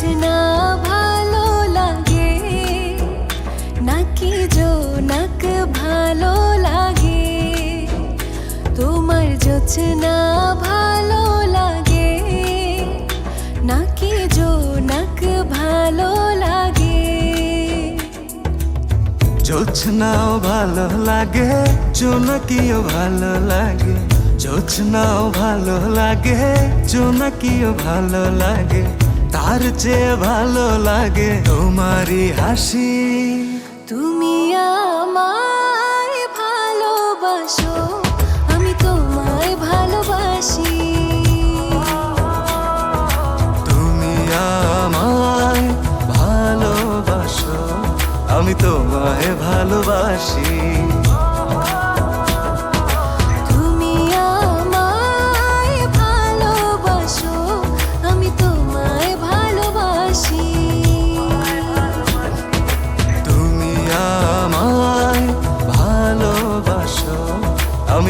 না ভালো লাগে, নাকি জোনাক ভালো লাগে? তোমার জোছনা ভালো লাগে, নাকি জোনাক ভালো লাগে? জোছনাও ভালো লাগে, জোনাকিও ভালো লাগে জোছনাও ভালো লাগে, জোনাকিও ভালো লাগে। তার চেয়ে ভালো লাগে তোমারই হাসি। তুমি আমায় ভালোবাসো আমি তোমায় ভালোবাসি। তুমি আমায় ভালোবাসো আমি তোমায় ভালোবাসি।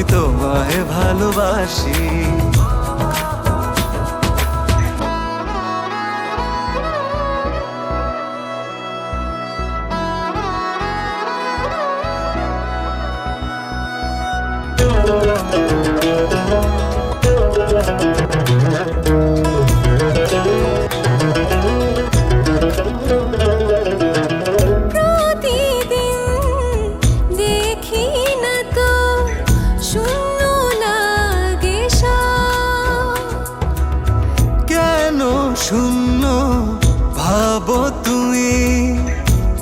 তোমায় ভালোবাসি।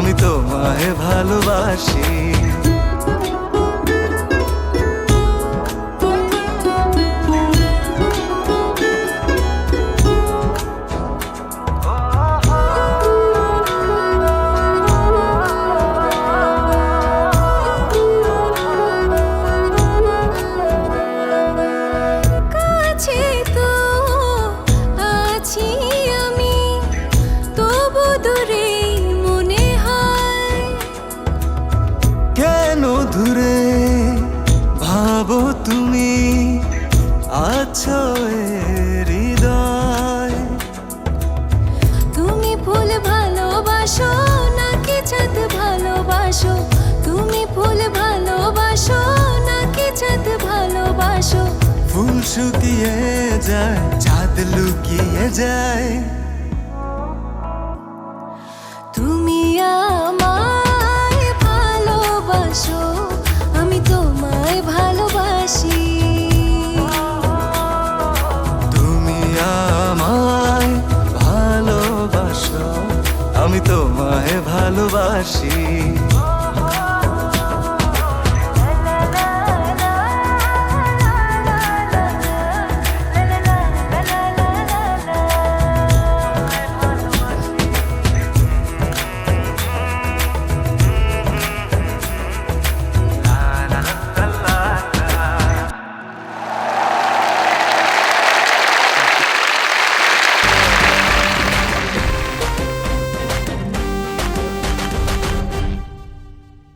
আমি তোমায় ভালোবাসি। আছো হৃদয়। তুমি ফুল ভালোবাসো নাকি চাঁদ ভালোবাসো? তুমি ফুল ভালোবাসো নাকি চাঁদ ভালোবাসো? ফুল শুকিয়ে যায় চাঁদ লুকিয়ে যায়। তোমায় ভালোবাসি।